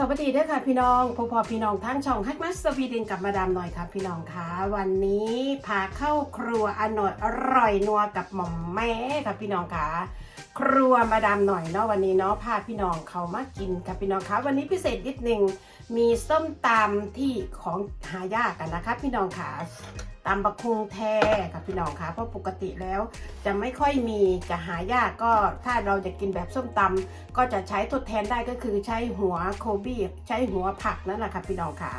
สวัสดีด้วยค่ะพี่น้องพอพอพี่น้องทั้งช่องฮักนัสสวีเดนกับมาดามหน่อยค่ะพี่น้องคะวันนี้พาเข้าครัวอร่อยอร่อยนัวกับหม่อมแม่ค่ะพี่น้องคะครัวมาดามหน่อยเนาะวันนี้เนาะพาพี่น้องเขามากินค่ะพี่น้องคะวันนี้พิเศษนิดนึง มีส้มตำที่ของหายากกันนะคะ พี่น้องค่ะตำบักคุงแท้ค่ะพี่น้องค่ะเพราะปกติแล้ว จะไม่ค่อยมีจะหายากก็ถ้าเราจะกินแบบส้มตำก็จะใช้ทดแทนได้ก็คือใช้หัวโคบี้ใช้หัวผักนั่นแหละค่ะพี่น้องขา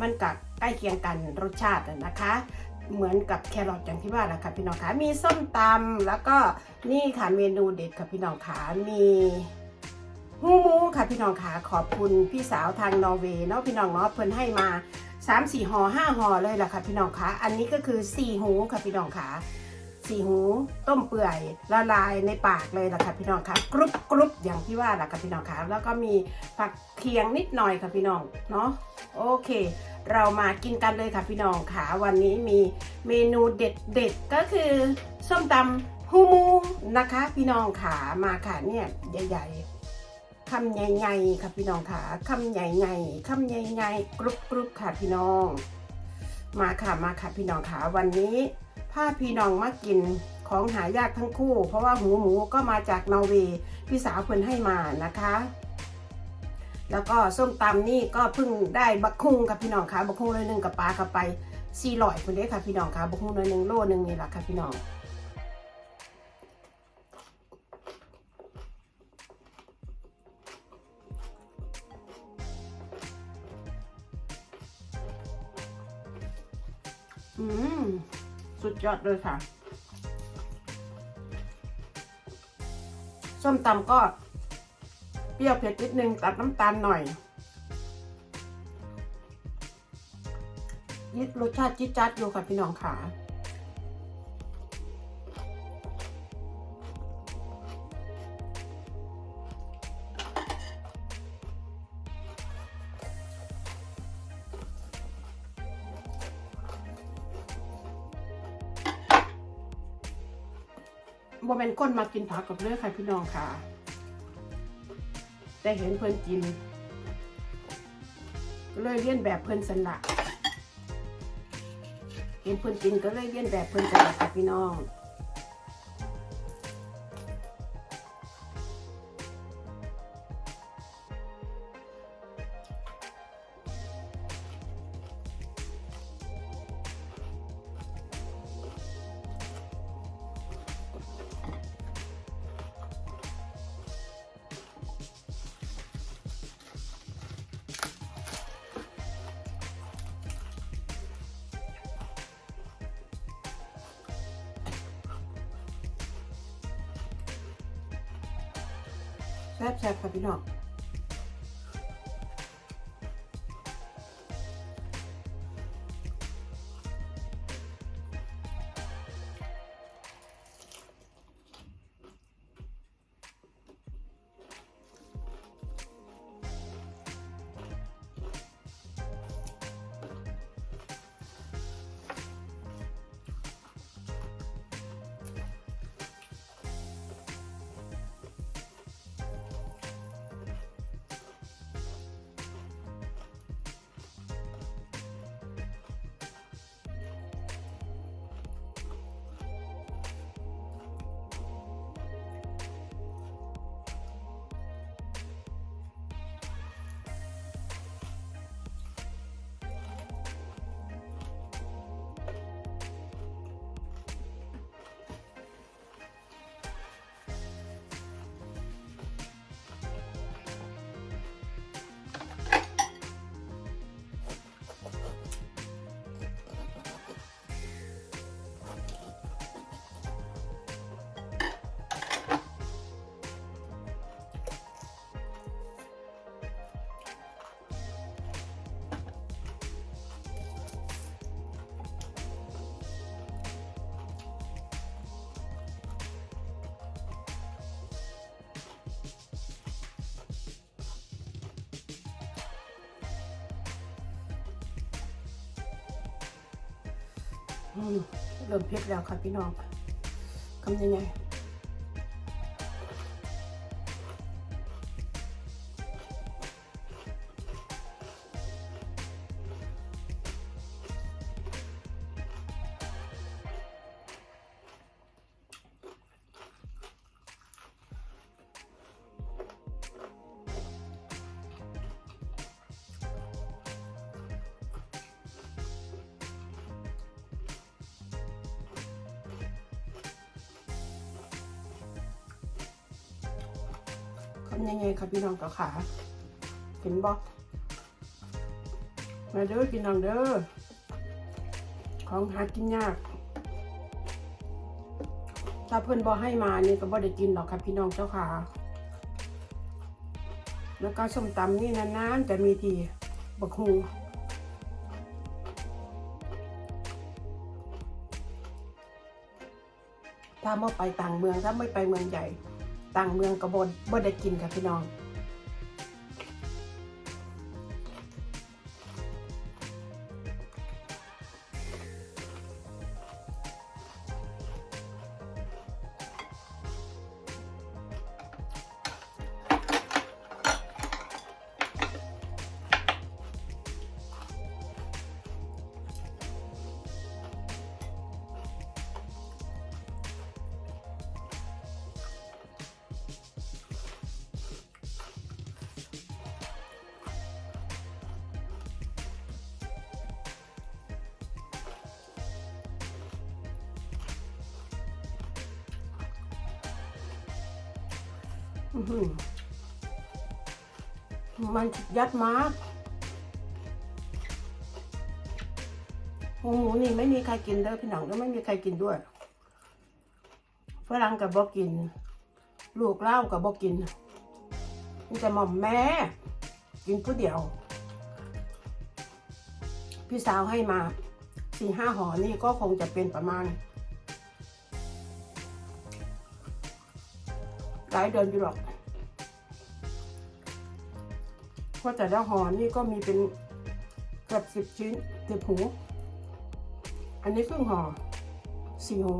มันกับใกล้เคียงกันรสชาตินะคะ เหมือนกับแครอทอย่างที่ว่าแหละค่ะพี่น้องขามีส้มตำแล้วก็นี่ค่ะเมนูเด็ดค่ะพี่น้องขามี ฮูมูค่ะพี่น้องขาขอบคุณพี่สาวทางนอร์เวย์เนาะพี่น้องเนาะเพิ่นให้มา3 4ห่อ5ห่อเลยแหละค่ะพี่น้องขาอันนี้ก็คือ4หูค่ะพี่น้องขาสีหูต้มเปื่อยละลายในปากเลยล่ะค่ะพี่น้องคะกรุบกรุบอย่างที่ว่าล่ะค่ะพี่น้องคะแล้วก็มีผักเคียงนิดหน่อยค่ะพี่น้องเนาะโอเค เรามากินกันเลยค่ะพี่น้องค่ะวันนี้มีเมนูเด็ดเด็ดก็คือส้มตำฮูมูนะคะ พี่น้องขามาค่ะเนี่ยใหญ่ๆ คำใหญ่ๆค่ะพี่น้องขาคำใหญ่ๆคำใหญ่ๆกรุบกรุบค่ะพี่น้อง มาค่ะมาค่ะพี่น้องขาวันนี้พาพี่น้องมากินของหายากทั้งคู่ เพราะว่าหูหมูก็มาจากนอร์เวย์พี่สาวเพิ่นให้มานะคะ แล้วก็ส้มตำนี่ก็เพิ่งได้บักคุงกับพี่น้องค่ะบักคุงเลยหนึ่งกับปลากับไปสี่ร้อยคนเด้ค่ะพี่น้องค่ะบักคุงเลยหนึ่งโลหนึ่งนี่แหละค่ะพี่น้อง อืมสุดยอดเลยค่ะ ส้มตำก็เปรี้ยวเผ็ดนิดนึงตัดน้ำตาลหน่อยยิดรสชาติจิ๊ดจัดอยู่ค่ะพี่น้องค่ะ บ่เป็นคนมากินผักกับเลือค่ะพี่น้องค่ะ แต่เห็นเพื่อนกินก็เลยเลียนแบบเพื่อนสันละเห็นเพื่อนกินก็เลยเลียนแบบเพื่อนสันละค่ะพี่น้อง แซ่บแซ่บค่ะพี่น้อง เริ่มเผ็ดแล้วค่ะพี่น้องทำยังไงำยังไงครับพี่น้องกับขาเห็นบอกมาเด้อพี่น้องเด้อของหากินยาก ถ้าเพื่อนบอให้มานี่ก็บ่ได้กินหรอกครับพี่น้องเจ้าขาแล้วก็ส้มตำนี่นานๆจะมีทีบักฮูถ้าไม่ไปต่างเมืองถ้าไม่ไปเมืองใหญ่ ต่างเมืองกระบนบ่ได้กินค่ะพี่น้อง มันยัดมากหูหมูนี่ไม่มีใครกินเด้อพี่หน้องก็ไม่มีใครกินด้วย ฝรั่งกับบอกกิน ลูกเล่ากับบอกกินมีแต่หม่อมแม่ กินผู้เดียว พี่สาวให้มาสี่ห้าห่อนี่ก็คงจะเป็นประมาณ หลายเดือนอยู่หรอกเพราะแต่ละห่อนี่ก็มีเป็นเกือบสิบชิ้นสิบหู อันนี้ครึ่งห่อสี่หู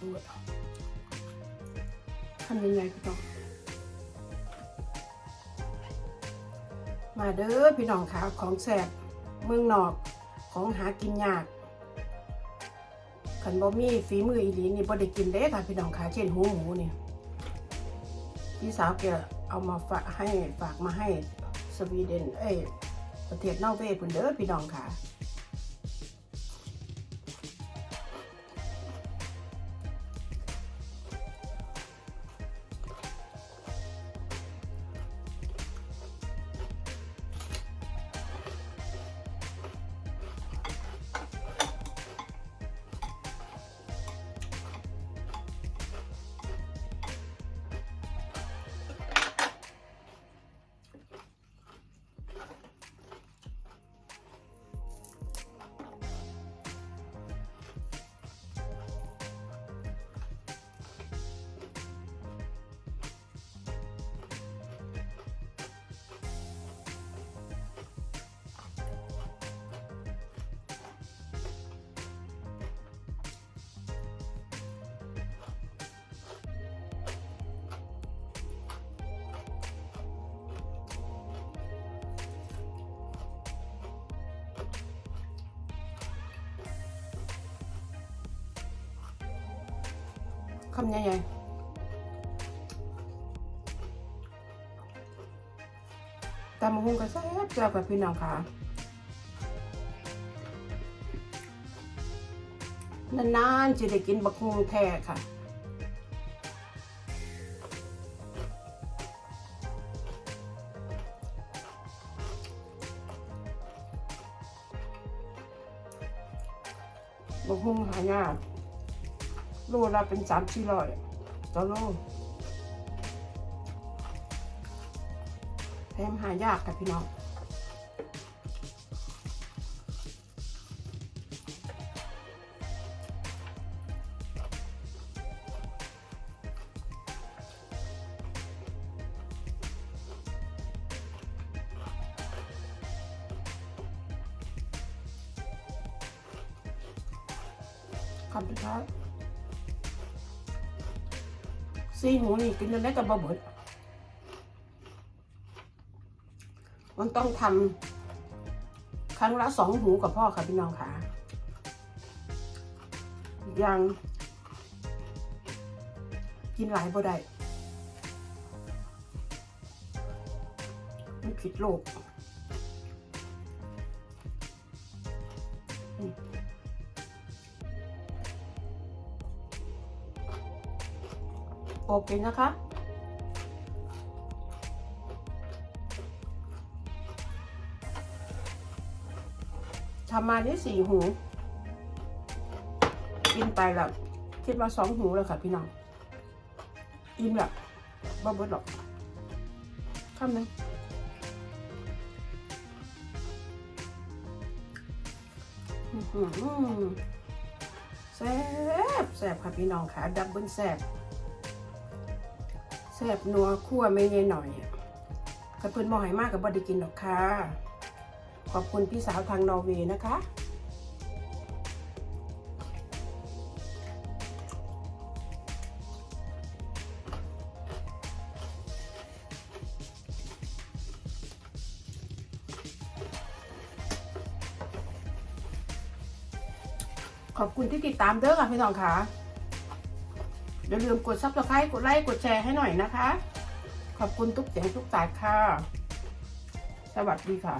ด้วยทำยังไงพี่น้อง มาเด้อพี่น้องค่ะของแสบเมืองนอกของหากินยากขันบ่มีฝีมืออีหลีนี่บ่ได้กินเด้ค่ะพี่น้องค่ะเช่นหูหมูนี่พี่สาวแกเอามาฝากให้ฝากมาให้สวีเดน เอ้ยประเทศนอร์เวย์เพิ่นเด้อพี่น้องค่ะ คำใหญ่ๆตำมะฮุงก็แซ่บแซ่บกับพี่น้องค่ะ นานๆจะได้กินบักฮุงแท้ค่ะ บักฮุงหายาก โลละเป็นสามสี่ร้อยต่อโลแถมหายากค่ะพี่น้องคำสุดท้าย ซีหมูนี่กินได้กับบะเบิดมันต้องทำครั้งละสองหูกับพ่อค่ะพี่น้องค่ะอีกอย่างกินหลายบ่ได้มันผิดโลก โอเคนะคะ ทำมานี่สี่หู กินไปแล้วคิดว่าสองหูแล้วค่ะพี่น้อง อิ่มละบ่เบิดหรอกคำหนึงแซ่บแซ่บค่ะพี่น้องค่ะ ดับเบิลแซ่บ แซ่บนัวคั่วไม่เยหน่อยกระเพื่อนมอให้มากกับบไดิกินหรอกค่ะ ขอบคุณพี่สาวทางนอร์เวย์นะคะขอบคุณที่ติดตามเด้อค่ะพี่น้องค่ะ อย่าลืมกดซับสไครต์กดไลค์กดแชร์ให้หน่อยนะคะ ขอบคุณทุกเสียงทุกสายค่ะ สวัสดีค่ะ